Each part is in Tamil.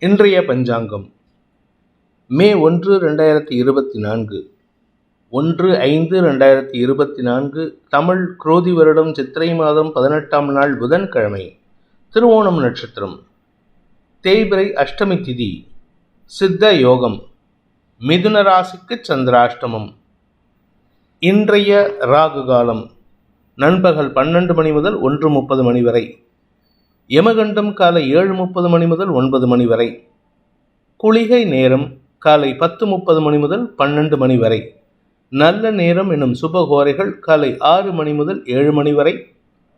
இன்றைய பஞ்சாங்கம். மே ஒன்று ரெண்டாயிரத்தி இருபத்தி நான்கு. ஒன்று ஐந்து ரெண்டாயிரத்தி இருபத்தி நான்கு தமிழ் குரோதி வருடம் சித்திரை மாதம் பதினெட்டாம் நாள் புதன்கிழமை திருவோணம் நட்சத்திரம். தேய்பிரை அஷ்டமி திதி சித்த யோகம் மிதுன ராசிக்கு சந்திராஷ்டமம். இன்றைய ராகு காலம் நண்பகல் பன்னெண்டு மணி முதல் ஒன்று முப்பது மணி வரை. யமகண்டம் காலை ஏழு முப்பது மணி முதல் ஒன்பது மணி வரை. குளிகை நேரம் காலை பத்து முப்பது மணி முதல் பன்னெண்டு மணி வரை. நல்ல நேரம் எனும் சுபகோரைகள் காலை ஆறு மணி முதல் ஏழு மணி வரை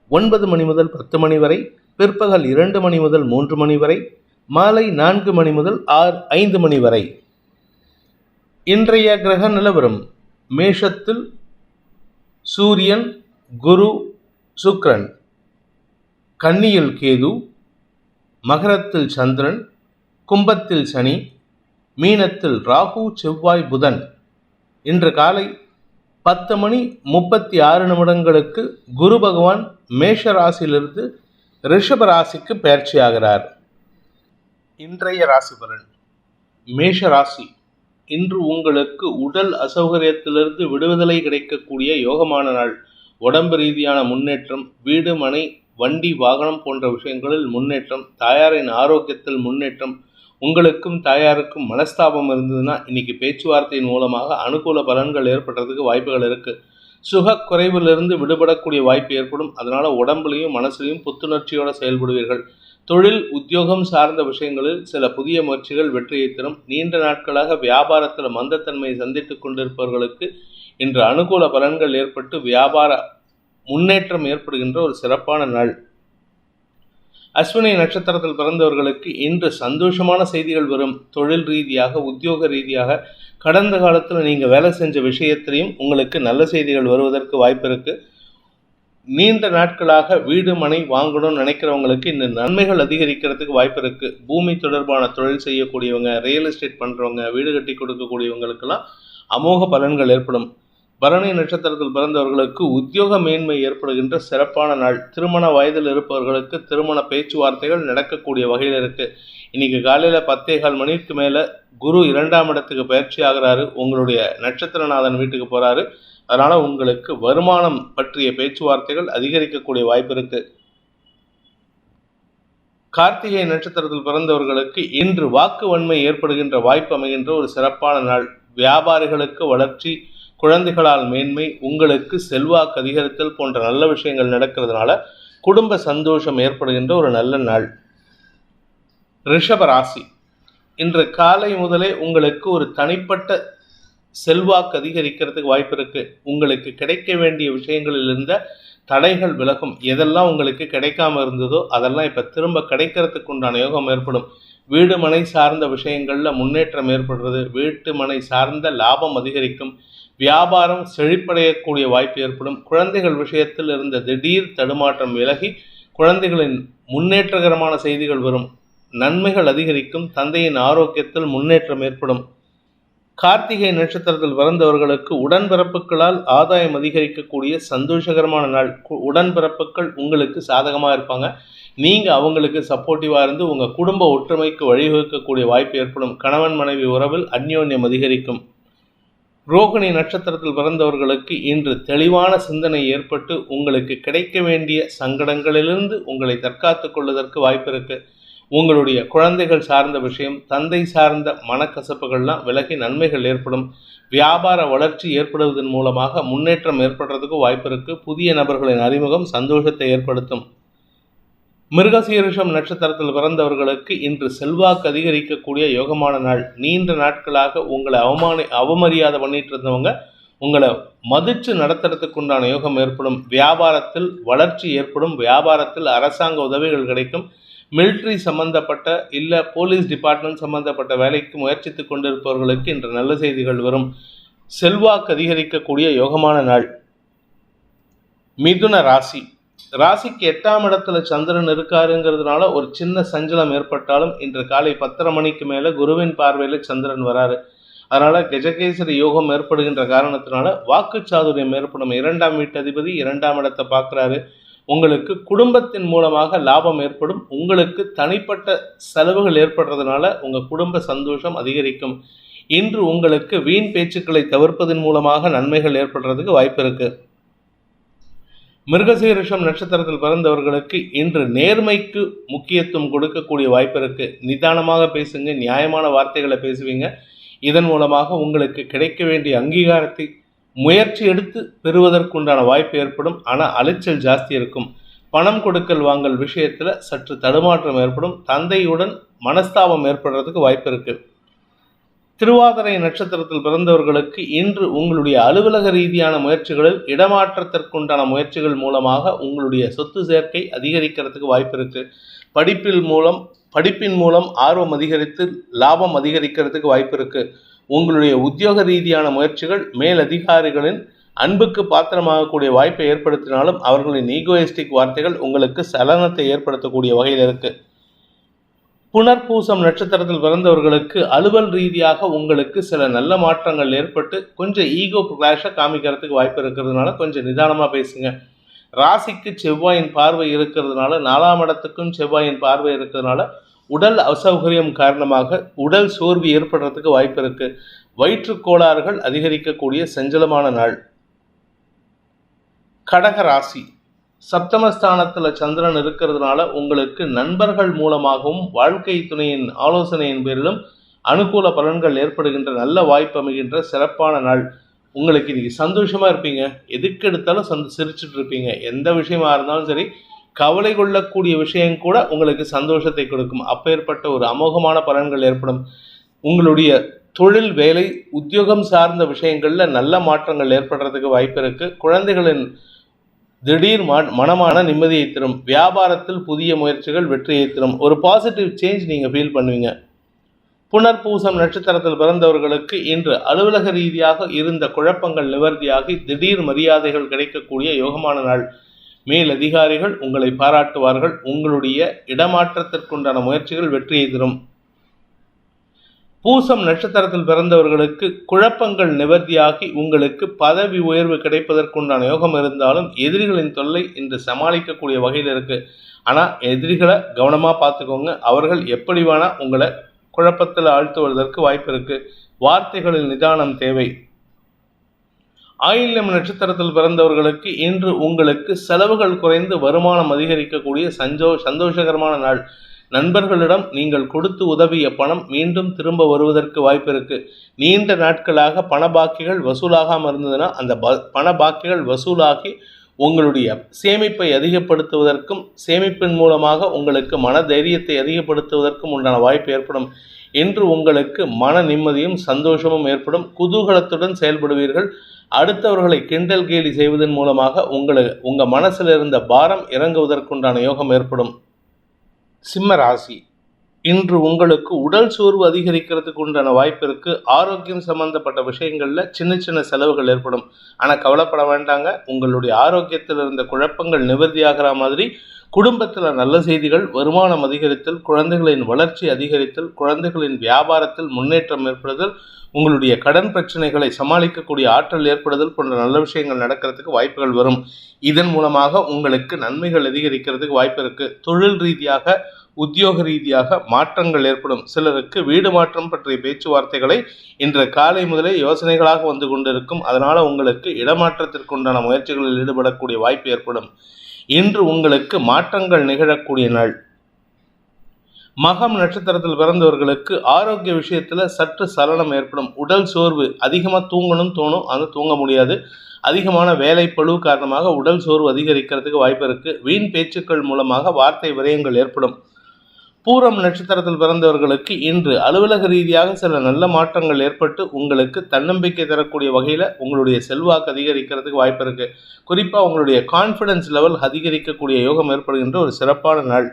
ஒன்பது மணி முதல் பத்து மணி வரை பிற்பகல் இரண்டு மணி முதல் மூன்று மணி வரை மாலை நான்கு மணி முதல் ஆறு ஐந்து மணி வரை. இன்றைய கிரக நிலவரம் மேஷத்தில் சூரியன் குரு சுக்ரன். கன்னியில் கேது மகரத்தில் சந்திரன் கும்பத்தில் சனி மீனத்தில் ராகு செவ்வாய் புதன். இன்று காலை பத்து மணி முப்பத்தி ஆறு நிமிடங்களுக்கு குரு பகவான் மேஷ ராசியிலிருந்து ரிஷப ராசிக்கு பயிற்சியாகிறார் இன்றைய ராசி பலன். மேஷ ராசி இன்று உங்களுக்கு உடல் அசௌகரியத்திலிருந்து விடுதலை கிடைக்கக்கூடிய யோகமான நாள். உடம்பு ரீதியான முன்னேற்றம் வீடு மனை வண்டி வாகனம் போன்ற விஷயங்களில் முன்னேற்றம் தாயாரின் ஆரோக்கியத்தில் முன்னேற்றம் உங்களுக்கும் தாயாருக்கும் மனஸ்தாபம் இருந்ததுன்னா இன்னைக்கு பேச்சுவார்த்தையின் மூலமாக அனுகூல பலன்கள் ஏற்படுறதுக்கு வாய்ப்புகள் இருக்கு. சுக குறைவிலிருந்து விடுபடக்கூடிய வாய்ப்பு ஏற்படும். அதனால உடம்புலையும் மனசுலையும் புத்துணர்ச்சியோட செயல்படுவீர்கள். தொழில் உத்தியோகம் சார்ந்த விஷயங்களில் சில புதிய முயற்சிகள் வெற்றியை தரும். நீண்ட நாட்களாக வியாபாரத்தில் மந்தத்தன்மையை சந்தித்துக் கொண்டிருப்பவர்களுக்கு இன்று அனுகூல பலன்கள் ஏற்பட்டு வியாபார முன்னேற்றம் ஏற்படுகின்ற ஒரு சிறப்பான நாள். அஸ்வினி நட்சத்திரத்தில் பிறந்தவர்களுக்கு இன்று சந்தோஷமான செய்திகள் வரும். தொழில் ரீதியாக உத்தியோக ரீதியாக கடந்த காலத்தில் நீங்கள் வேலை செஞ்ச விஷயத்திலையும் உங்களுக்கு நல்ல செய்திகள் வருவதற்கு வாய்ப்பு இருக்கு நீண்ட நாட்களாக வீடு மனை வாங்கணும்னு நினைக்கிறவங்களுக்கு இந்த நன்மைகள் அதிகரிக்கிறதுக்கு வாய்ப்பு இருக்கு பூமி தொடர்பான தொழில் செய்யக்கூடியவங்க ரியல் எஸ்டேட் பண்ணுறவங்க வீடு கட்டி கொடுக்கக்கூடியவங்களுக்கெல்லாம் அமோக பலன்கள் ஏற்படும். பரணி நட்சத்திரத்தில் பிறந்தவர்களுக்கு உத்தியோக மேன்மை ஏற்படுகின்ற சிறப்பான நாள். திருமண வயதில் இருப்பவர்களுக்கு திருமண பேச்சுவார்த்தைகள் நடக்கக்கூடிய வகையில் இருக்கு. இன்னைக்கு காலையில் பத்தேகால் மணிக்கு மேலே குரு இரண்டாம் இடத்துக்கு பயிற்சி ஆகிறாரு. உங்களுடைய நட்சத்திரநாதன் வீட்டுக்கு போறாரு. அதனால உங்களுக்கு வருமானம் பற்றிய பேச்சுவார்த்தைகள் அதிகரிக்கக்கூடிய வாய்ப்பு இருக்கு. கார்த்திகை நட்சத்திரத்தில் பிறந்தவர்களுக்கு இன்று வாக்கு வன்மை ஏற்படுகின்ற வாய்ப்பு அமைகின்ற ஒரு சிறப்பான நாள். வியாபாரிகளுக்கு வளர்ச்சி குழந்தைகளால் மேன்மை உங்களுக்கு செல்வாக்கு அதிகரித்தல் போன்ற நல்ல விஷயங்கள் நடக்கிறதுனால குடும்ப சந்தோஷம் ஏற்படுகின்ற ஒரு நல்ல நாள். ரிஷப ராசி இன்று காலை முதலே உங்களுக்கு ஒரு தனிப்பட்ட செல்வாக்கு அதிகரிக்கிறதுக்கு வாய்ப்பு இருக்கு. உங்களுக்கு கிடைக்க வேண்டிய விஷயங்களில் இருந்த தடைகள் விலகும். எதெல்லாம் உங்களுக்கு கிடைக்காம இருந்ததோ அதெல்லாம் இப்ப திரும்ப கிடைக்கிறதுக்கு உண்டான யோகம் ஏற்படும். வீடு மனை சார்ந்த விஷயங்கள்ல முன்னேற்றம் ஏற்படுறது. வீட்டு மனை சார்ந்த லாபம் அதிகரிக்கும். வியாபாரம் செழிப்படையக்கூடிய வாய்ப்பு ஏற்படும். குழந்தைகள் விஷயத்தில் இருந்த திடீர் தடுமாற்றம் விலகி குழந்தைகளின் முன்னேற்றகரமான செய்திகள் வரும். நன்மைகள் அதிகரிக்கும். தந்தையின் ஆரோக்கியத்தில் முன்னேற்றம் ஏற்படும். கார்த்திகை நட்சத்திரத்தில் பிறந்தவர்களுக்கு உடன்பிறப்புகளால் ஆதாயம் அதிகரிக்கக்கூடிய சந்தோஷகரமான நாள். உடன்பிறப்புகள் உங்களுக்கு சாதகமாக இருப்பாங்க. நீங்கள் அவங்களுக்கு சப்போர்ட்டிவாக இருந்து உங்கள் குடும்ப ஒற்றுமைக்கு வழிவகுக்கக்கூடிய வாய்ப்பு ஏற்படும். கணவன் மனைவி உறவில் அந்யோன்யம் அதிகரிக்கும். ரோகிணி நட்சத்திரத்தில் பிறந்தவர்களுக்கு இன்று தெளிவான சிந்தனை ஏற்பட்டு உங்களுக்கு கிடைக்க வேண்டிய சங்கடங்களிலிருந்து உங்களை தற்காத்துக் கொள்வதற்கு வாய்ப்பு இருக்கு உங்களுடைய குழந்தைகள் சார்ந்த விஷயம் தந்தை சார்ந்த மனக்கசப்புகள்லாம் விலகி நன்மைகள் ஏற்படும். வியாபார வளர்ச்சி ஏற்படுவதன் மூலமாக முன்னேற்றம் ஏற்படுறதுக்கு வாய்ப்பு இருக்கு புதிய நபர்களின் அறிமுகம் சந்தோஷத்தை ஏற்படுத்தும். மிருகசீரிஷம் நட்சத்திரத்தில் பிறந்தவர்களுக்கு இன்று செல்வாக்கு அதிகரிக்கக்கூடிய யோகமான நாள். நீண்ட நாட்களாக உங்களை அவமான அவமரியாதை பண்ணிட்டு இருந்தவங்க உங்களை மதிச்சு நடத்துறதுக்கு உண்டான யோகம் ஏற்படும். வியாபாரத்தில் வளர்ச்சி ஏற்படும். வியாபாரத்தில் அரசாங்க உதவிகள் கிடைக்கும். மிலிட்ரி சம்பந்தப்பட்ட இல்லை போலீஸ் டிபார்ட்மெண்ட் சம்பந்தப்பட்ட வேலைக்கு முயற்சித்து கொண்டிருப்பவர்களுக்கு இன்று நல்ல செய்திகள் வரும். செல்வாக்கு அதிகரிக்கக்கூடிய யோகமான நாள். மிதுன ராசி. ராசிக்கு எட்டாம் இடத்துல சந்திரன் இருக்காருங்கிறதுனால ஒரு சின்ன சஞ்சலம் ஏற்பட்டாலும் இன்று காலை பத்தரை மணிக்கு மேலே குருவின் பார்வையில் சந்திரன் வராரு. அதனால கஜகேசரி யோகம் ஏற்படுகின்ற காரணத்தினால வாக்கு சாதுரியம் ஏற்படும். இரண்டாம் வீட்டதிபதி இரண்டாம் இடத்தை பார்க்குறாரு. உங்களுக்கு குடும்பத்தின் மூலமாக லாபம் ஏற்படும். உங்களுக்கு தனிப்பட்ட செலவுகள் ஏற்படுறதுனால உங்கள் குடும்ப சந்தோஷம் அதிகரிக்கும். இன்று உங்களுக்கு வீண் பேச்சுக்களை தவிர்ப்பதன் மூலமாக நன்மைகள் ஏற்படுறதுக்கு வாய்ப்பு இருக்குது மிருகசீரிஷம் நட்சத்திரத்தில் பிறந்தவர்களுக்கு இன்று நேர்மைக்கு முக்கியத்துவம் கொடுக்கக்கூடிய வாய்ப்பு இருக்கு. நிதானமாக பேசுங்க நியாயமான வார்த்தைகளை பேசுவீங்க. இதன் மூலமாக உங்களுக்கு கிடைக்க வேண்டிய அங்கீகாரத்தை முயற்சி எடுத்து பெறுவதற்குண்டான வாய்ப்பு ஏற்படும். ஆனால் அலைச்சல் ஜாஸ்தி இருக்கும். பணம் கொடுக்கல் வாங்கல் விஷயத்தில் சற்று தடுமாற்றம் ஏற்படும். தந்தையுடன் மனஸ்தாபம் ஏற்படுறதுக்கு வாய்ப்பு இருக்குது திருவாதிரை நட்சத்திரத்தில் பிறந்தவர்களுக்கு இன்று உங்களுடைய அலுவலக ரீதியான முயற்சிகளில் இடமாற்றத்திற்குண்டான முயற்சிகள் மூலமாக உங்களுடைய சொத்து சேர்க்கை அதிகரிக்கிறதுக்கு வாய்ப்பு இருக்கு. படிப்பில் மூலம் படிப்பின் மூலம் ஆர்வம் அதிகரித்து லாபம் அதிகரிக்கிறதுக்கு வாய்ப்பு இருக்கு. உங்களுடைய உத்தியோக ரீதியான முயற்சிகள் மேல் அதிகாரிகளின் அன்புக்கு பாத்திரமாகக்கூடிய வாய்ப்பை ஏற்படுத்தினாலும் அவர்களின் ஈகோயிஸ்டிக் வார்த்தைகள் உங்களுக்கு சலனத்தை ஏற்படுத்தக்கூடிய வகையில் இருக்குது புனர்பூசம் நட்சத்திரத்தில் பிறந்தவர்களுக்கு அலுவல் ரீதியாக உங்களுக்கு சில நல்ல மாற்றங்கள் ஏற்பட்டு கொஞ்சம் ஈகோ கிளாஷை காமிக்கிறதுக்கு வாய்ப்பு இருக்கிறதுனால கொஞ்சம் நிதானமாக பேசுங்க. ராசிக்கு செவ்வாயின் பார்வை இருக்கிறதுனால நாலாம் இடத்துக்கும் செவ்வாயின் பார்வை இருக்கிறதுனால உடல் அசௌகரியம் காரணமாக உடல் சோர்வு ஏற்படுறதுக்கு வாய்ப்பு இருக்கு. வயிற்றுக் கோளாறுகள் அதிகரிக்கக்கூடிய செஞ்சலமான நாள். கடக ராசி. சப்தமஸ்தானத்தில் சந்திரன் இருக்கிறதுனால உங்களுக்கு நண்பர்கள் மூலமாகவும் வாழ்க்கை துணையின் ஆலோசனையின் பேரிலும் அனுகூல பலன்கள் ஏற்படுகின்ற நல்ல வாய்ப்பு அமைகின்ற சிறப்பான நாள். உங்களுக்கு இன்னைக்கு சந்தோஷமாக இருப்பீங்க. எதுக்கு எடுத்தாலும் சந்த சிரிச்சுட்டு இருப்பீங்க. எந்த விஷயமா இருந்தாலும் சரி கவலை கொள்ளக்கூடிய விஷயம் கூட உங்களுக்கு சந்தோஷத்தை கொடுக்கும். அப்பேற்பட்ட ஒரு அமோகமான பலன்கள் ஏற்படும். உங்களுடைய தொழில் வேலை உத்தியோகம் சார்ந்த விஷயங்களில் நல்ல மாற்றங்கள் ஏற்படுறதுக்கு வாய்ப்பு இருக்குது குழந்தைகளின் திடீர் மா மனமான நிம்மதியை தரும். வியாபாரத்தில் புதிய முயற்சிகள் வெற்றியை தரும். ஒரு பாசிட்டிவ் சேஞ்ச் நீங்கள் ஃபீல் பண்ணுவீங்க. புனர்பூசம் நட்சத்திரத்தில் பிறந்தவர்களுக்கு இன்று அலுவலக ரீதியாக இருந்த குழப்பங்கள் நிவர்த்தியாகி திடீர் மரியாதைகள் கிடைக்கக்கூடிய யோகமான நாள். மேல் அதிகாரிகள் உங்களை பாராட்டுவார்கள். உங்களுடைய இடமாற்றத்திற்குண்டான முயற்சிகள் வெற்றியை தரும். பூசம் நட்சத்திரத்தில் பிறந்தவர்களுக்கு குழப்பங்கள் நிவர்த்தியாகி உங்களுக்கு பதவி உயர்வு கிடைப்பதற்குண்டான யோகம் இருந்தாலும் எதிரிகளின் தொல்லை இன்று சமாளிக்கக்கூடிய வகையில் இருக்கு. ஆனால் எதிரிகளை கவனமாக பார்த்துக்கோங்க. அவர்கள் எப்படி வேணால் உங்களை குழப்பத்தில் ஆழ்த்துவதற்கு வாய்ப்பு இருக்கு. வார்த்தைகளில் நிதானம் தேவை. ஆயில்யம் நட்சத்திரத்தில் பிறந்தவர்களுக்கு இன்று உங்களுக்கு செலவுகள் குறைந்து வருமானம் அதிகரிக்கக்கூடிய சஞ்சோ சந்தோஷகரமான நாள். நண்பர்களிடம் நீங்கள் கொடுத்து உதவிய பணம் மீண்டும் திரும்ப வருவதற்கு வாய்ப்பிருக்கு. நீண்ட நாட்களாக பண பாக்கிகள் வசூலாகாமல் இருந்ததுன்னா அந்த ப பண பாக்கிகள் வசூலாகி உங்களுடைய சேமிப்பை அதிகப்படுத்துவதற்கும் சேமிப்பின் மூலமாக உங்களுக்கு மன தைரியத்தை அதிகப்படுத்துவதற்கும் உண்டான வாய்ப்பு ஏற்படும். என்று உங்களுக்கு மன நிம்மதியும் சந்தோஷமும் ஏற்படும். குதூகலத்துடன் செயல்படுவீர்கள். அடுத்தவர்களை கிண்டல் கேலி செய்வதன் மூலமாக உங்களை உங்கள் மனசில் இருந்த பாரம் இறங்குவதற்குண்டான யோகம் ஏற்படும். சிம்ம ராசி. இன்று உங்களுக்கு உடல் சோர்வு அதிகரிக்கிறதுக்கு உண்டான வாய்ப்பு இருக்கு. ஆரோக்கியம் சம்பந்தப்பட்ட விஷயங்கள்ல சின்ன சின்ன செலவுகள் ஏற்படும். ஆனால் கவலைப்பட வேண்டாங்க. உங்களுடைய ஆரோக்கியத்தில் இருந்த குழப்பங்கள் நிவர்த்தியாகிற மாதிரி குடும்பத்தில் நல்ல செய்திகள் வருமானம் அதிகரித்தல் குழந்தைகளின் வளர்ச்சி அதிகரித்தல் குழந்தைகளின் வியாபாரத்தில் முன்னேற்றம் ஏற்படுதல் உங்களுடைய கடன் பிரச்சனைகளை சமாளிக்கக்கூடிய ஆற்றல் ஏற்படுதல் போன்ற நல்ல விஷயங்கள் நடக்கிறதுக்கு வாய்ப்புகள் வரும். இதன் மூலமாக உங்களுக்கு நன்மைகள் அதிகரிக்கிறதுக்கு வாய்ப்பு இருக்கு. தொழில் ரீதியாக உத்தியோக ரீதியாக மாற்றங்கள் ஏற்படும். சிலருக்கு வீடு மாற்றம் பற்றிய பேச்சுவார்த்தைகளை இன்று காலை முதலே யோசனைகளாக வந்து கொண்டிருக்கும். அதனால உங்களுக்கு இடமாற்றத்திற்குண்டான முயற்சிகளில் ஈடுபடக்கூடிய வாய்ப்பு ஏற்படும். இன்று உங்களுக்கு மாற்றங்கள் நிகழக்கூடிய நாள். மகம் நட்சத்திரத்தில் பிறந்தவர்களுக்கு ஆரோக்கிய விஷயத்தில் சற்று சலனம் ஏற்படும். உடல் சோர்வு அதிகமாக தூங்கணும்னு தோணும் ஆனால் தூங்க முடியாது. அதிகமான வேலை பழு காரணமாக உடல் சோர்வு அதிகரிக்கிறதுக்கு வாய்ப்பு இருக்குது வீண் பேச்சுக்கள் மூலமாக வார்த்தை விரயங்கள் ஏற்படும். பூரம் நட்சத்திரத்தில் பிறந்தவர்களுக்கு இன்று அலுவலக ரீதியாக சில நல்ல மாற்றங்கள் ஏற்பட்டு உங்களுக்கு தன்னம்பிக்கை தரக்கூடிய வகையில் உங்களுடைய செல்வாக்கு அதிகரிக்கிறதுக்கு வாய்ப்பு இருக்குது குறிப்பாக உங்களுடைய கான்ஃபிடன்ஸ் லெவல் அதிகரிக்கக்கூடிய யோகம் ஏற்படுகின்ற ஒரு சிறப்பான நாள்.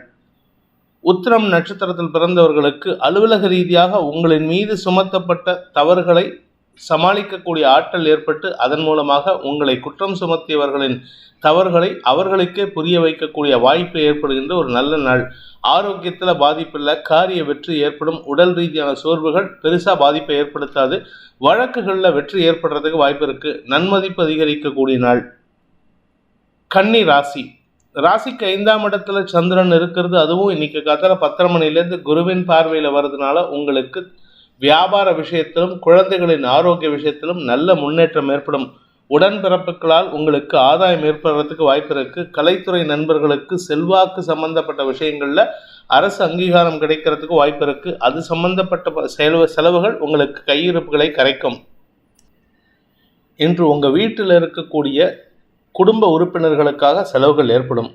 உத்திரம் நட்சத்திரத்தில் பிறந்தவர்களுக்கு அலுவலக ரீதியாக உங்களின் மீது சுமத்தப்பட்ட தவறுகளை சமாளிக்கக்கூடிய ஆற்றல் ஏற்பட்டு அதன் மூலமாக உங்களை குற்றம் சுமத்தியவர்களின் தவறுகளை அவர்களுக்கே புரிய வைக்கக்கூடிய வாய்ப்பு ஏற்படுகின்ற ஒரு நல்ல நாள். ஆரோக்கியத்தில் பாதிப்பில்லை காரிய வெற்றி ஏற்படும் உடல் ரீதியான சோர்வுகள் பெருசாக பாதிப்பை ஏற்படுத்தாது வழக்குகளில் வெற்றி ஏற்படுறதுக்கு வாய்ப்பு இருக்குது நன்மதிப்பு அதிகரிக்கக்கூடிய நாள். கன்னி ராசி. ராசிக்கு ஐந்தாம் இடத்துல சந்திரன் இருக்கிறது அதுவும் இன்னைக்கு காத்தால பத்தரை மணிலேருந்து குருவின் பார்வையில் வர்றதுனால உங்களுக்கு வியாபார விஷயத்திலும் குழந்தைகளின் ஆரோக்கிய விஷயத்திலும் நல்ல முன்னேற்றம் ஏற்படும். உடன்பிறப்புகளால் உங்களுக்கு ஆதாயம் ஏற்படுறதுக்கு வாய்ப்பு இருக்கு. கலைத்துறை நண்பர்களுக்கு செல்வாக்கு சம்பந்தப்பட்ட விஷயங்கள்ல அரசு அங்கீகாரம் கிடைக்கிறதுக்கு வாய்ப்பு இருக்கு. அது சம்பந்தப்பட்ட செலவு செலவுகள் உங்களுக்கு கையிருப்புகளை கரைக்கும். இன்று உங்க வீட்டில் இருக்கக்கூடிய குடும்ப உறுப்பினர்களுக்காக செலவுகள் ஏற்படும்.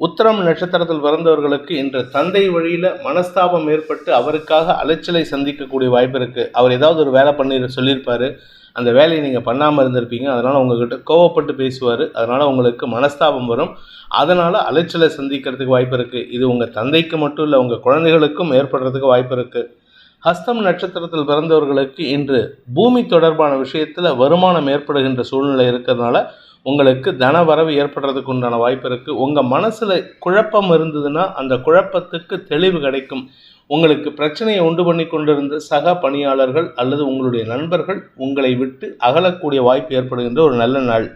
உத்தரம் நட்சத்திரத்தில் பிறந்தவர்களுக்கு இன்று தந்தை வழியில மனஸ்தாபம் ஏற்பட்டு அவருக்காக அலைச்சலை சந்திக்கக்கூடிய வாய்ப்பு இருக்குது அவர் ஏதாவது ஒரு வேலை பண்ணி சொல்லியிருப்பாரு. அந்த வேலையை நீங்கள் பண்ணாமல் இருந்திருப்பீங்க. அதனால் உங்ககிட்ட கோவப்பட்டு பேசுவார். அதனால் உங்களுக்கு மனஸ்தாபம் வரும். அதனால் அலைச்சலை சந்திக்கிறதுக்கு வாய்ப்பு இருக்குது இது உங்கள் தந்தைக்கு மட்டும் இல்லை உங்கள் குழந்தைகளுக்கும் ஏற்படுறதுக்கு வாய்ப்பு இருக்குது ஹஸ்தம் நட்சத்திரத்தில் பிறந்தவர்களுக்கு இன்று பூமி தொடர்பான விஷயத்தில் வருமானம் ஏற்படுகின்ற சூழ்நிலை இருக்கிறதுனால உங்களுக்கு தன வரவு ஏற்படுறதுக்கு உண்டான வாய்ப்பு இருக்குது உங்கள் மனசில் குழப்பம் இருந்ததுன்னா அந்த குழப்பத்துக்கு தெளிவு கிடைக்கும். உங்களுக்கு பிரச்சனையை உண்டு பண்ணி கொண்டிருந்த சக பணியாளர்கள் அல்லது உங்களுடைய நண்பர்கள் உங்களை விட்டு அகலக்கூடிய வாய்ப்பு ஏற்படுகின்ற ஒரு நல்ல நாள்.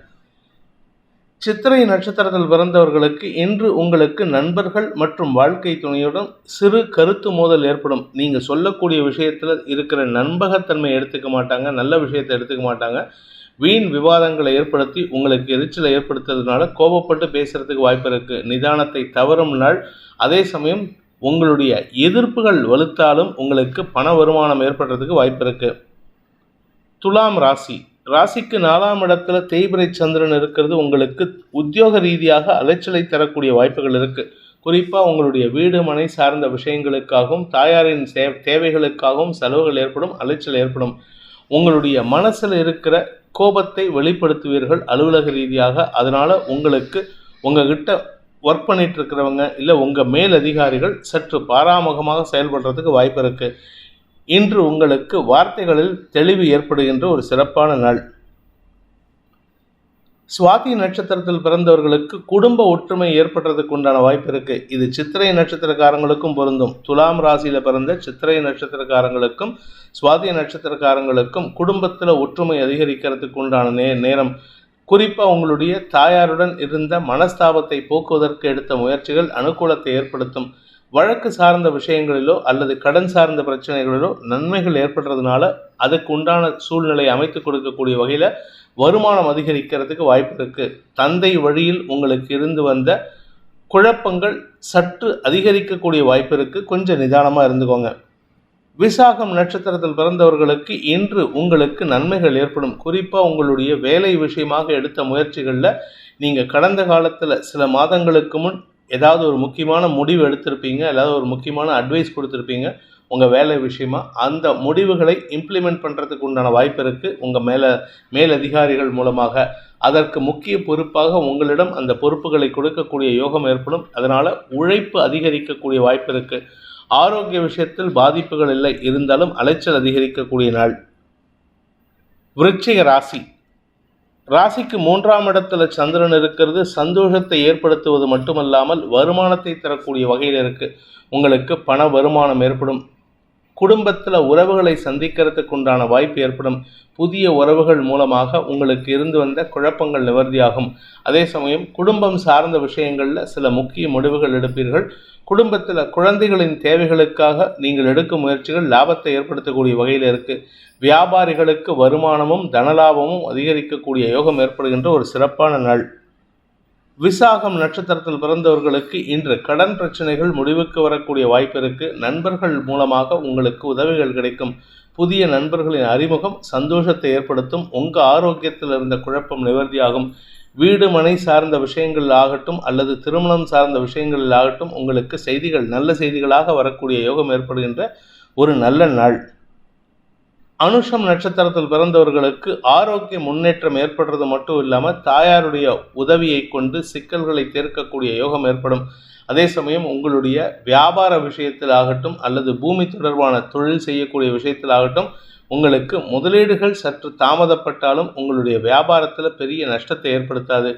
சித்திரை நட்சத்திரத்தில் பிறந்தவர்களுக்கு இன்று உங்களுக்கு நண்பர்கள் மற்றும் வாழ்க்கை துணையுடன் சிறு கருத்து மோதல் ஏற்படும். நீங்கள் சொல்லக்கூடிய விஷயத்தில் இருக்கிற நண்பகத்தன்மை எடுத்துக்க மாட்டாங்க நல்ல விஷயத்தை எடுத்துக்க மாட்டாங்க. வீண் விவாதங்களை ஏற்படுத்தி உங்களுக்கு எரிச்சலை ஏற்படுத்துறதுனால கோபப்பட்டு பேசுறதுக்கு வாய்ப்பு இருக்கு. நிதானத்தை தவறும் நாள். அதே சமயம் உங்களுடைய எதிர்ப்புகள் வலுத்தாலும் உங்களுக்கு பண வருமானம் ஏற்படுறதுக்கு வாய்ப்பு இருக்கு. துலாம் ராசி. ராசிக்கு நாலாம் இடத்துல தேய்பிரை சந்திரன் இருக்கிறது உங்களுக்கு உத்தியோக ரீதியாக அலைச்சலை தரக்கூடிய வாய்ப்புகள் இருக்கு. குறிப்பாக உங்களுடைய வீடு மனை சார்ந்த விஷயங்களுக்காகவும் தாயாரின் சே- தேவைகளுக்காகவும் செலவுகள் ஏற்படும் அலைச்சல் ஏற்படும். உங்களுடைய மனசில் இருக்கிற கோபத்தை வெளிப்படுத்துவீர்கள் அலுவலக ரீதியாக. அதனால் உங்களுக்கு உங்ககிட்ட ஒர்க் பண்ணிட்டு இருக்கிறவங்க இல்லை உங்கள் மேல் அதிகாரிகள் சற்று பாராமுகமாக செயல்படுறதுக்கு வாய்ப்பு இருக்கு. இன்று உங்களுக்கு வார்த்தைகளில் தெளிவு ஏற்படுகின்ற ஒரு சிறப்பான நாள். சுவாதி நட்சத்திரத்தில் பிறந்தவர்களுக்கு குடும்ப ஒற்றுமை ஏற்படுறதுக்கு உண்டான வாய்ப்பு இருக்கு. இது சித்திரை நட்சத்திரக்காரங்களுக்கும் பொருந்தும். துலாம் ராசியில பிறந்த சித்திரை நட்சத்திரக்காரங்களுக்கும் சுவாதி நட்சத்திரக்காரங்களுக்கும் குடும்பத்தில் ஒற்றுமை அதிகரிக்கிறதுக்கு உண்டான நே நேரம் குறிப்பாக உங்களுடைய தாயாருடன் இருந்த மனஸ்தாபத்தை போக்குவதற்கு எடுத்த முயற்சிகள் அனுகூலத்தை ஏற்படுத்தும். வழக்கு சார்ந்த விஷயங்களிலோ அல்லது கடன் சார்ந்த பிரச்சனைகளிலோ நன்மைகள் ஏற்படுறதுனால அதுக்கு உண்டான சூழ்நிலையை அமைத்து கொடுக்கக்கூடிய வகையில் வருமானம் அதிகரிக்கிறதுக்கு வாய்ப்பு இருக்குது தந்தை வழியில் உங்களுக்கு இருந்து வந்த குழப்பங்கள் சற்று அதிகரிக்கக்கூடிய வாய்ப்பு இருக்குது கொஞ்சம் நிதானமாக இருந்துக்கோங்க. விசாகம் நட்சத்திரத்தில் பிறந்தவர்களுக்கு இன்று உங்களுக்கு நன்மைகள் ஏற்படும். குறிப்பாக உங்களுடைய வேலை விஷயமாக எடுத்த முயற்சிகளில் நீங்கள் கடந்த காலத்தில் சில மாதங்களுக்கு முன் ஏதாவது ஒரு முக்கியமான முடிவு எடுத்திருப்பீங்க ஏதாவது ஒரு முக்கியமான அட்வைஸ் கொடுத்துருப்பீங்க உங்கள் வேலை விஷயமா? அந்த முடிவுகளை இம்ப்ளிமெண்ட் பண்ணுறதுக்கு உண்டான வாய்ப்பு இருக்குது உங்கள் மேலே மேலதிகாரிகள் மூலமாக. அதற்கு முக்கிய பொறுப்பாக உங்களிடம் அந்த பொறுப்புகளை கொடுக்கக்கூடிய யோகம் ஏற்படும். அதனால் உழைப்பு அதிகரிக்கக்கூடிய வாய்ப்பு இருக்குது ஆரோக்கிய விஷயத்தில் பாதிப்புகள் இல்லை. இருந்தாலும் அலைச்சல் அதிகரிக்கக்கூடிய நாள். விருச்சிக ராசி. ராசிக்கு மூன்றாம் இடத்துல சந்திரன் இருக்கிறது. சந்தோஷத்தை ஏற்படுத்துவது மட்டுமல்லாமல் வருமானத்தை தரக்கூடிய வகையில் இருக்கு. உங்களுக்கு பண வருமானம் ஏற்படும். குடும்பத்தில் உறவுகளை சந்திக்கிறதுக்கு உண்டான வாய்ப்பு ஏற்படும். புதிய உறவுகள் மூலமாக உங்களுக்கு இருந்து வந்த குழப்பங்கள் நிவர்த்தியாகும். அதே சமயம் குடும்பம் சார்ந்த விஷயங்களில் சில முக்கிய முடிவுகள் எடுப்பீர்கள். குடும்பத்தில் குழந்தைகளின் தேவைகளுக்காக நீங்கள் எடுக்கும் முயற்சிகள் லாபத்தை ஏற்படுத்தக்கூடிய வகையில் இருக்குது வியாபாரிகளுக்கு வருமானமும் தனலாபமும் அதிகரிக்கக்கூடிய யோகம் ஏற்படுகின்ற ஒரு சிறப்பான நாள். விசாகம் நட்சத்திரத்தில் பிறந்தவர்களுக்கு இன்று கடன் பிரச்சனைகள் முடிவுக்கு வரக்கூடிய வாய்ப்பு இருக்கு. நண்பர்கள் மூலமாக உங்களுக்கு உதவிகள் கிடைக்கும். புதிய நண்பர்களின் அறிமுகம் சந்தோஷத்தை ஏற்படுத்தும். உங்க ஆரோக்கியத்தில் இருந்த குழப்பம் நிவர்த்தியாகும். வீடு மனை சார்ந்த விஷயங்கள் ஆகட்டும் அல்லது திருமணம் சார்ந்த விஷயங்களில் ஆகட்டும் உங்களுக்கு செய்திகள் நல்ல செய்திகளாக வரக்கூடிய யோகம் ஏற்படுகின்ற ஒரு நல்ல நாள். அனுஷம் நட்சத்திரத்தில் பிறந்தவர்களுக்கு ஆரோக்கிய முன்னேற்றம் ஏற்படுறது மட்டும் இல்லாமல் தாயாருடைய உதவியை கொண்டு சிக்கல்களை தீர்க்கக்கூடிய யோகம் ஏற்படும். அதே சமயம் உங்களுடைய வியாபார விஷயத்தில் ஆகட்டும் அல்லது பூமி தொடர்பான தொழில் செய்யக்கூடிய விஷயத்தில் ஆகட்டும் உங்களுக்கு முதலீடுகள் சற்று தாமதப்பட்டாலும் உங்களுடைய வியாபாரத்தில் பெரிய நஷ்டத்தை ஏற்படுத்தாது.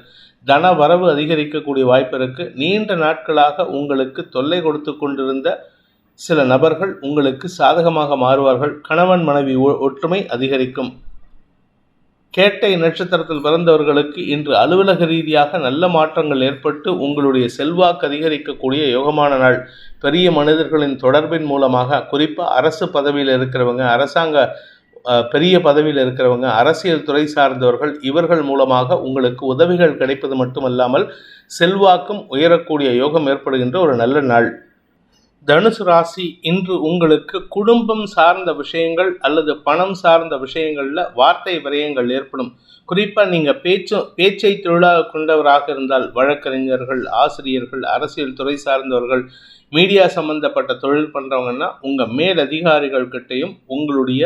தன வரவு அதிகரிக்கக்கூடிய வாய்ப்பு இருக்குது நீண்ட நாட்களாக உங்களுக்கு தொல்லை கொடுத்து கொண்டிருந்த சில நபர்கள் உங்களுக்கு சாதகமாக மாறுவார்கள். கணவன் மனைவி ஒ- ஒற்றுமை அதிகரிக்கும். கேட்டை நட்சத்திரத்தில் பிறந்தவர்களுக்கு இன்று அலுவலக ரீதியாக நல்ல மாற்றங்கள் ஏற்பட்டு உங்களுடைய செல்வாக்கு அதிகரிக்கக்கூடிய யோகமான நாள். பெரிய மனிதர்களின் தொடர்பின் மூலமாக குறிப்பாக அரசு பதவியில் இருக்கிறவங்க அரசாங்க பெரிய பதவியில் இருக்கிறவங்க அரசியல் துறை சார்ந்தவர்கள் இவர்கள் மூலமாக உங்களுக்கு உதவிகள் கிடைப்பது மட்டுமல்லாமல் செல்வாக்கும் உயரக்கூடிய யோகம் ஏற்படுகின்ற ஒரு நல்ல நாள். தனுசு ராசி இன்று உங்களுக்கு குடும்பம் சார்ந்த விஷயங்கள் அல்லது பணம் சார்ந்த விஷயங்களில் வார்த்தை விரயங்கள் ஏற்படும். குறிப்பாக நீங்கள் பேச்சு பேச்சை தொழிலாக கொண்டவராக இருந்தால் வழக்கறிஞர்கள் ஆசிரியர்கள் அரசியல் துறை சார்ந்தவர்கள் மீடியா சம்பந்தப்பட்ட தொழில் பண்ணுறவங்கன்னா உங்கள் மேல் கிட்டேயும் உங்களுடைய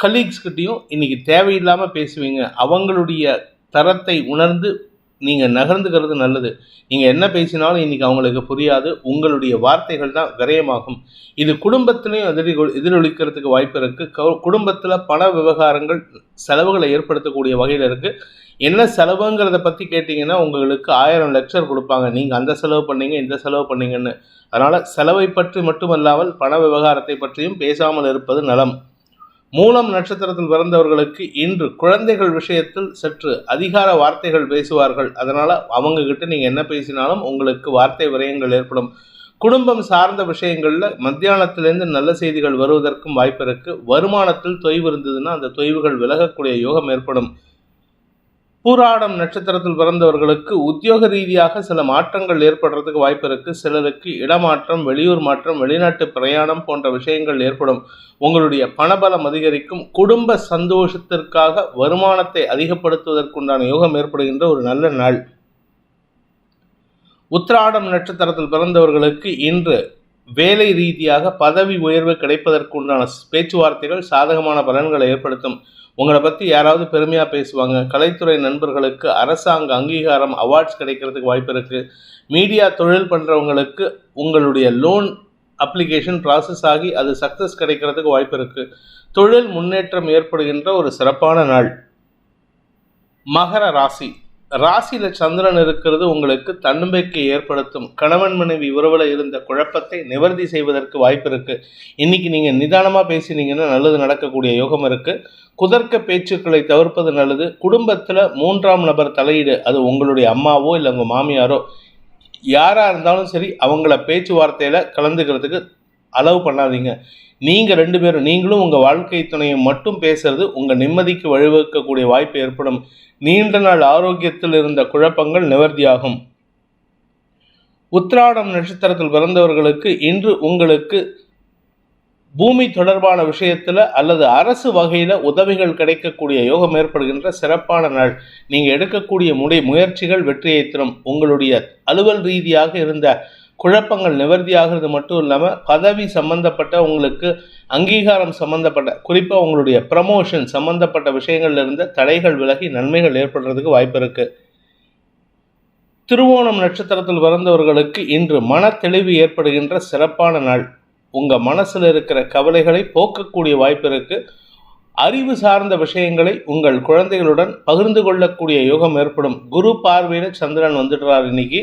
கலீக்ஸ் கிட்டேயும் தேவையில்லாமல் பேசுவீங்க. அவங்களுடைய தரத்தை உணர்ந்து நீங்கள் நகர்ந்துக்கிறது நல்லது. நீங்கள் என்ன பேசினாலும் இன்றைக்கி அவங்களுக்கு புரியாது. உங்களுடைய வார்த்தைகள் தான் விரயமாகும். இது குடும்பத்திலையும் எதிரி எதிரொலிக்கிறதுக்கு வாய்ப்பு இருக்குது குடும்பத்தில் பண விவகாரங்கள் செலவுகளை ஏற்படுத்தக்கூடிய வகையில் இருக்குது என்ன செலவுங்கிறத பற்றி கேட்டிங்கன்னா உங்களுக்கு ஆயிரம் லெக்சர் கொடுப்பாங்க. நீங்கள் அந்த செலவு பண்ணீங்க இந்த செலவு பண்ணீங்கன்னு. அதனால் செலவை பற்றி மட்டுமல்லாமல் பண விவகாரத்தை பற்றியும் பேசாமல் இருப்பது நலம். மூலம் நட்சத்திரத்தில் பிறந்தவர்களுக்கு இன்று குழந்தைகள் விஷயத்தில் சற்று அதிகார வார்த்தைகள் பேசுவார்கள். அதனால் அவங்க கிட்ட நீங்கள் என்ன பேசினாலும் உங்களுக்கு வார்த்தை விரயங்கள் ஏற்படும். குடும்பம் சார்ந்த விஷயங்களில் மத்தியானத்திலேருந்து நல்ல செய்திகள் வருவதற்கும் வாய்ப்பு இருக்குது வருமானத்தில் தொய்வு இருந்ததுன்னா அந்த தொய்வுகள் விலகக்கூடிய யோகம் ஏற்படும். பூராடம் நட்சத்திரத்தில் பிறந்தவர்களுக்கு உத்தியோக ரீதியாக சில மாற்றங்கள் ஏற்படுறதுக்கு வாய்ப்பு இருக்கு. சிலருக்கு இடமாற்றம் வெளியூர் மாற்றம் வெளிநாட்டு பிரயாணம் போன்ற விஷயங்கள் ஏற்படும். உங்களுடைய பணபலம் அதிகரிக்கும். குடும்ப சந்தோஷத்திற்காக வருமானத்தை அதிகப்படுத்துவதற்குண்டான யோகம் ஏற்படுகின்ற ஒரு நல்ல நாள். உத்திராடம் நட்சத்திரத்தில் பிறந்தவர்களுக்கு இன்று வேலை ரீதியாக பதவி உயர்வு கிடைப்பதற்குண்டான பேச்சுவார்த்தைகள் சாதகமான பலன்களை ஏற்படுத்தும். உங்களை பற்றி யாராவது பெருமையாக பேசுவாங்க. கலைத்துறை நண்பர்களுக்கு அரசாங்க அங்கீகாரம் அவார்ட்ஸ் கிடைக்கிறதுக்கு வாய்ப்பு இருக்குது மீடியா தொழில் பண்ணுறவங்களுக்கு உங்களுடைய லோன் அப்ளிகேஷன் ப்ராசஸ் ஆகி அது சக்ஸஸ் கிடைக்கிறதுக்கு வாய்ப்பு இருக்குது தொழில் முன்னேற்றம் ஏற்படுகின்ற ஒரு சிறப்பான நாள். மகர ராசி. ராசியில சந்திரன் இருக்கிறது உங்களுக்கு தன்னம்பிக்கை ஏற்படுத்தும். கணவன் மனைவி உறவுல இருந்த குழப்பத்தை நிவர்த்தி செய்வதற்கு வாய்ப்பு இருக்கு. இன்னைக்கு நீங்கள் நிதானமாக பேசினீங்கன்னா நல்லது நடக்கக்கூடிய யோகம் இருக்கு. குதர்க்க பேச்சுக்களை தவிர்ப்பது நல்லது. குடும்பத்தில் மூன்றாம் நபர் தலையீடு அது உங்களுடைய அம்மாவோ இல்லை உங்கள் மாமியாரோ யாராக இருந்தாலும் சரி அவங்கள பேச்சுவார்த்தையில் கலந்துக்கிறதுக்கு அலோவ் பண்ணாதீங்க. நீங்கள் ரெண்டு பேரும் நீங்களும் உங்கள் வாழ்க்கை துணையை மட்டும் பேசுறது உங்கள் நிம்மதிக்கு வழிவகுக்கக்கூடிய வாய்ப்பு ஏற்படும். நீண்ட நாள் ஆரோக்கியத்தில் இருந்த குழப்பங்கள் நிவர்த்தியாகும். உத்ராடம் நட்சத்திரத்தில் பிறந்தவர்களுக்கு இன்று உங்களுக்கு பூமி தொடர்பான விஷயத்தில் அல்லது அரசு வகையில் உதவிகள் கிடைக்கக்கூடிய யோகம் ஏற்படுகின்ற சிறப்பான நாள். நீங்கள் எடுக்கக்கூடிய முடி முயற்சிகள் வெற்றியை தரும். உங்களுடைய அலுவல் ரீதியாக இருந்த குழப்பங்கள் நிவர்த்தியாகிறது மட்டும் இல்லாமல் பதவி சம்பந்தப்பட்ட உங்களுக்கு அங்கீகாரம் சம்பந்தப்பட்ட குறிப்பாக உங்களுடைய ப்ரமோஷன் சம்பந்தப்பட்ட விஷயங்கள்ல இருந்த தடைகள் விலகி நன்மைகள் ஏற்படுறதுக்கு வாய்ப்பு இருக்குது திருவோணம் நட்சத்திரத்தில் பிறந்தவர்களுக்கு இன்று மன தெளிவு ஏற்படுகின்ற சிறப்பான நாள். உங்கள் மனசில் இருக்கிற கவலைகளை போக்கக்கூடிய வாய்ப்பு இருக்குது அறிவு சார்ந்த விஷயங்களை உங்கள் குழந்தைகளுடன் பகிர்ந்து கொள்ளக்கூடிய யோகம் ஏற்படும். குரு பார்வையில் சந்திரன் வந்துடுறார் இன்னைக்கு.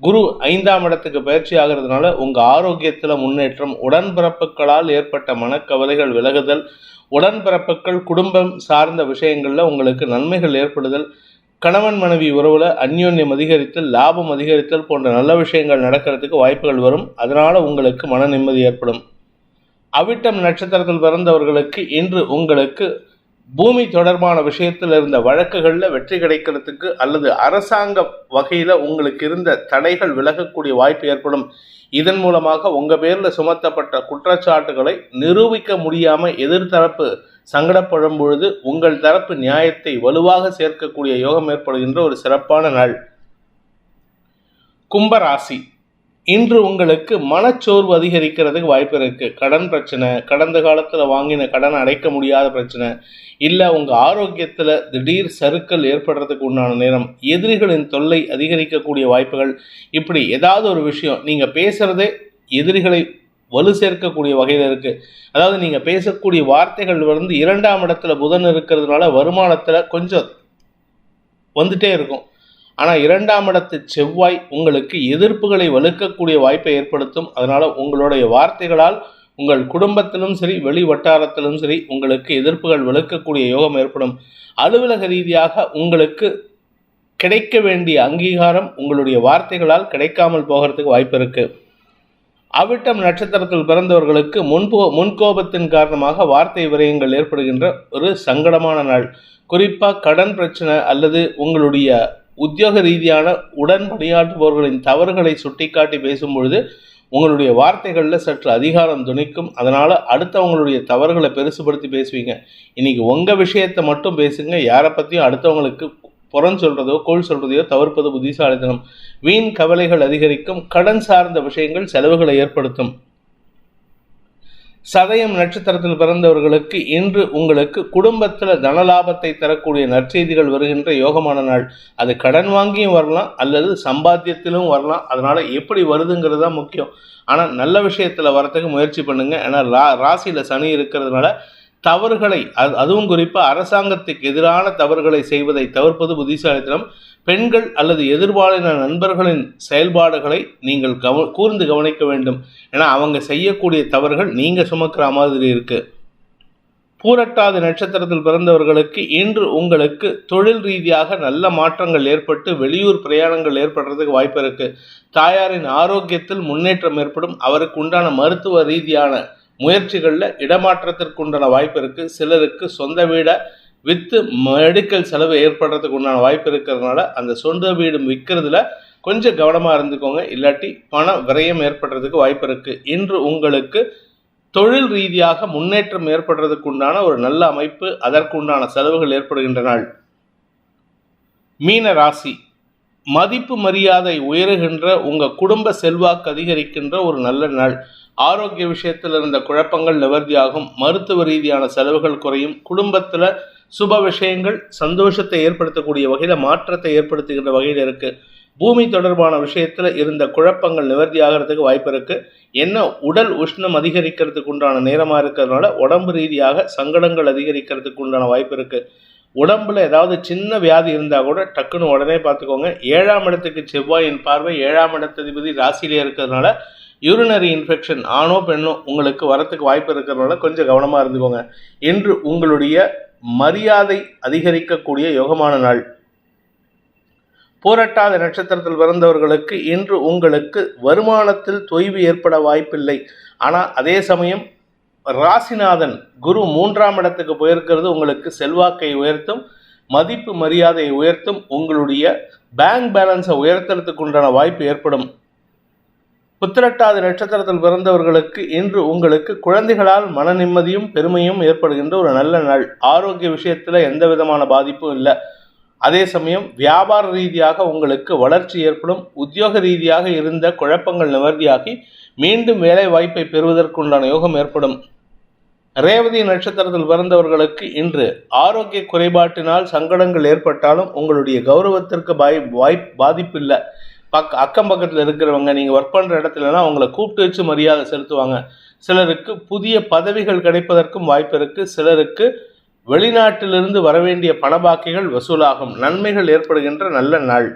குரு ஐந்தாம் இடத்துக்கு பயிற்சி ஆகிறதுனால உங்கள் ஆரோக்கியத்தில் முன்னேற்றம் உடன்பிறப்புகளால் ஏற்பட்ட மனக்கவலைகள் விலகுதல் உடன்பிறப்புகள் குடும்பம் சார்ந்த விஷயங்களில் உங்களுக்கு நன்மைகள் ஏற்படுதல் கணவன் மனைவி உறவில் அந்யோன்யம் அதிகரித்தல் லாபம் அதிகரித்தல் போன்ற நல்ல விஷயங்கள் நடக்கிறதுக்கு வாய்ப்புகள் வரும். அதனால் உங்களுக்கு மன நிம்மதி ஏற்படும். அவிட்டம் நட்சத்திரத்தில் பிறந்தவர்களுக்கு இன்று உங்களுக்கு பூமி தொடர்பான விஷயத்தில் இருந்த வழக்குகளில் வெற்றி கிடைக்கிறதுக்கு அல்லது அரசாங்க வகையில் உங்களுக்கு இருந்த தடைகள் விலகக்கூடிய வாய்ப்பு ஏற்படும். இதன் மூலமாக உங்கள் பேரில் சுமத்தப்பட்ட குற்றச்சாட்டுகளை நிரூபிக்க முடியாமல் எதிர்த்தரப்பு சங்கடப்படும் பொழுது உங்கள் தரப்பு நியாயத்தை வலுவாக சேர்க்கக்கூடிய யோகம் ஏற்படுகின்ற ஒரு சிறப்பான நாள். கும்பராசி இன்று உங்களுக்கு மனச்சோர்வு அதிகரிக்கிறதுக்கு வாய்ப்பு இருக்குது கடன் பிரச்சனை கடந்த காலத்தில் வாங்கின கடன் அடைக்க முடியாத பிரச்சனை இல்லை உங்கள் ஆரோக்கியத்தில் திடீர் சருக்கள் ஏற்படுறதுக்கு உண்டான நேரம் எதிரிகளின் தொல்லை அதிகரிக்கக்கூடிய வாய்ப்புகள் இப்படி ஏதாவது ஒரு விஷயம் நீங்கள் பேசுகிறதே எதிரிகளை வலு சேர்க்கக்கூடிய வகையில் இருக்குது அதாவது நீங்கள் பேசக்கூடிய வார்த்தைகள் வந்து இரண்டாம் இடத்துல புதன் இருக்கிறதுனால வருமானத்தில் கொஞ்சம் வந்துட்டே இருக்கும். ஆனால் இரண்டாம் இடத்து செவ்வாய் உங்களுக்கு எதிர்ப்புகளை வலுக்கக்கூடிய வாய்ப்பை ஏற்படுத்தும். அதனால் உங்களுடைய வார்த்தைகளால் உங்கள் குடும்பத்திலும் சரி வெளி வட்டாரத்திலும் சரி உங்களுக்கு எதிர்ப்புகள் வலுக்கக்கூடிய யோகம் ஏற்படும். அலுவலக ரீதியாக உங்களுக்கு கிடைக்க வேண்டிய அங்கீகாரம் உங்களுடைய வார்த்தைகளால் கிடைக்காமல் போகிறதுக்கு வாய்ப்பு இருக்கு. அவிட்டம் நட்சத்திரத்தில் பிறந்தவர்களுக்கு முன்போ முன்கோபத்தின் காரணமாக வார்த்தை விரயங்கள் ஏற்படுகின்ற ஒரு சங்கடமான நாள். குறிப்பாக கடன் பிரச்சனை அல்லது உங்களுடைய உத்தியோக ரீதியான உடன் பணியாற்றுபவர்களின் தவறுகளை சுட்டிக்காட்டி பேசும்பொழுது உங்களுடைய வார்த்தைகளில் சற்று அதிகாரம் துணிக்கும். அதனால் அடுத்தவங்களுடைய தவறுகளை பெருசுபடுத்தி பேசுவீங்க. இன்னைக்கு உங்கள் விஷயத்தை மட்டும் பேசுங்க. யாரை பற்றியும் அடுத்தவங்களுக்கு புறம் சொல்கிறதோ கோல் சொல்கிறதையோ தவிர்ப்பது புத்திசாலித்தனம். வீண் கவலைகள் அதிகரிக்கும். கடன் சார்ந்த விஷயங்கள் செலவுகளை ஏற்படுத்தும். சதயம் நட்சத்திரத்தில் பிறந்தவர்களுக்கு இன்று உங்களுக்கு குடும்பத்தில் தனலாபத்தை தரக்கூடிய நற்செய்திகள் வருகின்ற யோகமான நாள். அது கடன் வாங்கியும் வரலாம் அல்லது சம்பாத்தியத்திலும் வரலாம். அதனால் எப்படி வருதுங்கிறது தான் முக்கியம். ஆனால் நல்ல விஷயத்தில் வரத்துக்கு முயற்சி பண்ணுங்கள் ஏன்னா ரா ராசியில் சனி இருக்கிறதுனால தவறுகளை அது அதுவும் குறிப்பாக அரசாங்கத்துக்கு எதிரான தவறுகளை செய்வதை தவிர்ப்பது புத்திசாலித்தனம். பெண்கள் அல்லது எதிர்பாலின நண்பர்களின் செயல்பாடுகளை நீங்கள் கவ கூர்ந்து கவனிக்க வேண்டும். ஏன்னா அவங்க செய்யக்கூடிய தவறுகள் நீங்கள் சுமக்கிற மாதிரி இருக்குது பூரட்டாதி நட்சத்திரத்தில் பிறந்தவர்களுக்கு இன்று உங்களுக்கு தொழில் ரீதியாக நல்ல மாற்றங்கள் ஏற்பட்டு வெளியூர் பிரயாணங்கள் ஏற்படுறதுக்கு வாய்ப்பு இருக்குது தாயாரின் ஆரோக்கியத்தில் முன்னேற்றம் ஏற்படும். அவருக்கு உண்டான மருத்துவ ரீதியான முயற்சிகளில் இடமாற்றத்திற்குண்டான வாய்ப்பு இருக்கு. சிலருக்கு சொந்த வீடை விற்று மெடிக்கல் செலவு ஏற்படுறதுக்கு உண்டான வாய்ப்பு இருக்கிறதுனால அந்த சொந்த வீடு விற்கிறதுல கொஞ்சம் கவனமாக இருந்துக்கோங்க. இல்லாட்டி பண விரயம் ஏற்படுறதுக்கு வாய்ப்பு இருக்குது இன்று உங்களுக்கு தொழில் ரீதியாக முன்னேற்றம் ஏற்படுறதுக்கு உண்டான ஒரு நல்ல அமைப்பு அதற்குண்டான செலவுகள் ஏற்படுகின்ற நாள். மீன ராசி. மதிப்பு மரியாதை உயருகின்ற உங்கள் குடும்ப செல்வாக்கு அதிகரிக்கின்ற ஒரு நல்ல நாள். ஆரோக்கிய விஷயத்தில் இருந்த குழப்பங்கள் நிவர்த்தியாகும். மருத்துவ ரீதியான செலவுகள் குறையும். குடும்பத்தில் சுப விஷயங்கள் சந்தோஷத்தை ஏற்படுத்தக்கூடிய வகையில் மாற்றத்தை ஏற்படுத்துகின்ற வகையில் இருக்குது பூமி தொடர்பான விஷயத்தில் இருந்த குழப்பங்கள் நிவர்த்தி ஆகிறதுக்கு வாய்ப்பு இருக்குது என்ன? உடல் உஷ்ணம் அதிகரிக்கிறதுக்கு உண்டான நேரமாக இருக்கிறதுனால உடம்பு ரீதியாக சங்கடங்கள் அதிகரிக்கிறதுக்கு உண்டான வாய்ப்பு இருக்குது உடம்புல ஏதாவது சின்ன வியாதி இருந்தால் கூட டக்குன்னு உடனே பார்த்துக்கோங்க. ஏழாம் இடத்துக்கு செவ்வாயின் பார்வை ஏழாம் இடத்ததிபதி ராசியிலே இருக்கிறதுனால யூரினரி இன்ஃபெக்ஷன் ஆணோ பெண்ணோ உங்களுக்கு வரத்துக்கு வாய்ப்பு இருக்கிறதுனால கொஞ்சம் கவனமாக இருந்துக்கோங்க. இன்று உங்களுடைய மரியாதை அதிகரிக்கக்கூடிய யோகமான நாள். போராட்டாத நட்சத்திரத்தில் பிறந்தவர்களுக்கு இன்று உங்களுக்கு வருமானத்தில் தொய்வு ஏற்பட வாய்ப்பில்லை. ஆனால் அதே சமயம் ராசிநாதன் குரு மூன்றாம் இடத்துக்கு போயிருக்கிறது உங்களுக்கு செல்வாக்கை உயர்த்தும் மதிப்பு மரியாதையை உயர்த்தும் உங்களுடைய பேங்க் பேலன்ஸை உயர்த்துறதுக்கு உண்டான வாய்ப்பு ஏற்படும். புத்திரட்டாதி நட்சத்திரத்தில் பிறந்தவர்களுக்கு இன்று உங்களுக்கு குழந்தைகளால் மன நிம்மதியும் பெருமையும் ஏற்படுகின்ற ஒரு நல்ல நாள். ஆரோக்கிய விஷயத்தில் எந்த விதமான பாதிப்பும் இல்லை. அதே சமயம் வியாபார ரீதியாக உங்களுக்கு வளர்ச்சி ஏற்படும். உத்தியோக ரீதியாக இருந்த குழப்பங்கள் நிவர்த்தியாகி மீண்டும் வேலை வாய்ப்பை பெறுவதற்குண்டான யோகம் ஏற்படும். ரேவதி நட்சத்திரத்தில் பிறந்தவர்களுக்கு இன்று ஆரோக்கிய குறைபாட்டினால் சங்கடங்கள் ஏற்பட்டாலும் உங்களுடைய கௌரவத்திற்கு பாய் வாய்ப் பாதிப்பு இல்லை. பக் அக்கம் பக்கத்தில் இருக்கிறவங்க நீங்கள் ஒர்க் பண்ணுற இடத்துலலாம் அவங்கள கூப்பிட்டு வச்சு மரியாதை செலுத்துவாங்க. சிலருக்கு புதிய பதவிகள் கிடைப்பதற்கும் வாய்ப்பு இருக்குது சிலருக்கு வெளிநாட்டிலிருந்து வரவேண்டிய பணபாக்கிகள் வசூலாகும். நன்மைகள் ஏற்படுகின்ற நல்ல நாள்.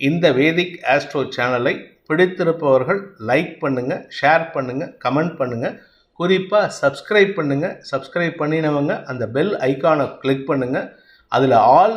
இந்த வேதிக் ஆஸ்ட்ரோ சேனலை பிடித்திருப்பவர்கள் லைக் பண்ணுங்கள் ஷேர் பண்ணுங்கள் கமெண்ட் பண்ணுங்கள் குறிப்பாக சப்ஸ்கிரைப் பண்ணுங்கள் சப்ஸ்கிரைப் பண்ணினவங்க அந்த பெல் ஐக்கானை கிளிக் பண்ணுங்கள் அதில் ஆல்